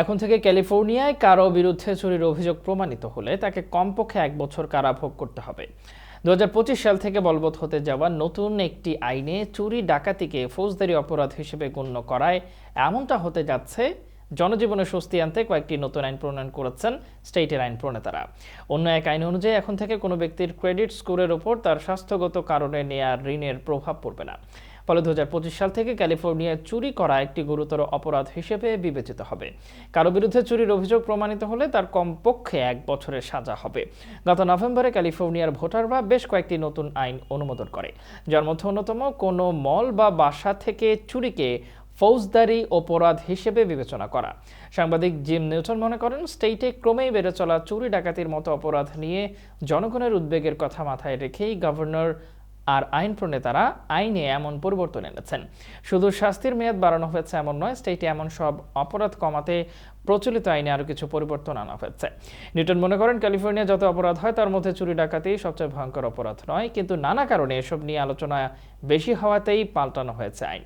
এখন থেকে ক্যালিফোর্নিয়ায় কারও বিরুদ্ধে চুরির অভিযোগ প্রমাণিত হলে তাকে কমপক্ষে এক বছর কারাভোগ করতে হবে। দু হাজার পঁচিশ সাল থেকে বলবৎ হতে যাওয়া নতুন একটি আইনে চুরি ডাকাতিকে ফৌজদারি অপরাধ হিসেবে গণ্য করায় এমনটা হতে যাচ্ছে, জনজীবনে স্বস্তি আনতে কয়েকটি নতুন আইন প্রণয়ন করেছেন স্টেটের আইন প্রণেতারা। অন্য এক আইন অনুযায়ী এখন থেকে কোনো ব্যক্তির ক্রেডিট স্কোরের ওপর তার স্বাস্থ্যগত কারণে নেওয়া ঋণের প্রভাব পড়বে না। ফলে দু হাজার পঁচিশ সাল থেকে ক্যালিফোর্নিয়ায় চুরি করা একটি গুরুতর অপরাধ হিসেবে বিবেচিত হবে। কারও বিরুদ্ধে চুরির অভিযোগ প্রমাণিত হলে তার কমপক্ষে এক বছরের সাজা হবে। গত নভেম্বরে ক্যালিফোর্নিয়ার ভোটাররা বেশ কয়েকটি নতুন আইন অনুমোদন করে। যার মধ্যে অন্যতম কোনো মল বা বাসা থেকে চুরিকে ফৌজদারি অপরাধ হিসেবে বিবেচনা করা। সাংবাদিক জিম নিউটন মনে করেন স্টেটে ক্রমেই বেড়ে চলা চুরি ডাকাতির মতো অপরাধ নিয়ে জনগণের উদ্বেগের কথা মাথায় রেখেই গভর্নর আর আইন প্রণেতারা আইনে এমন পরিবর্তন এনেছেন। শুধু শাস্তির মেয়াদ বাড়ানো হয়েছে এমন নয় স্টেটে এমন সব অপরাধ কমাতে প্রচলিত আইনে আরও কিছু পরিবর্তন আনা হয়েছে। নিউটন মনে করেন ক্যালিফোর্নিয়া যত অপরাধ হয়, তার মধ্যে চুরি ডাকাতি সবচেয়ে ভয়ঙ্কর অপরাধ নয়, কিন্তু নানা কারণে এসব নিয়ে আলোচনা বেশি হওয়াতেই পাল্টানো হয়েছে আইন।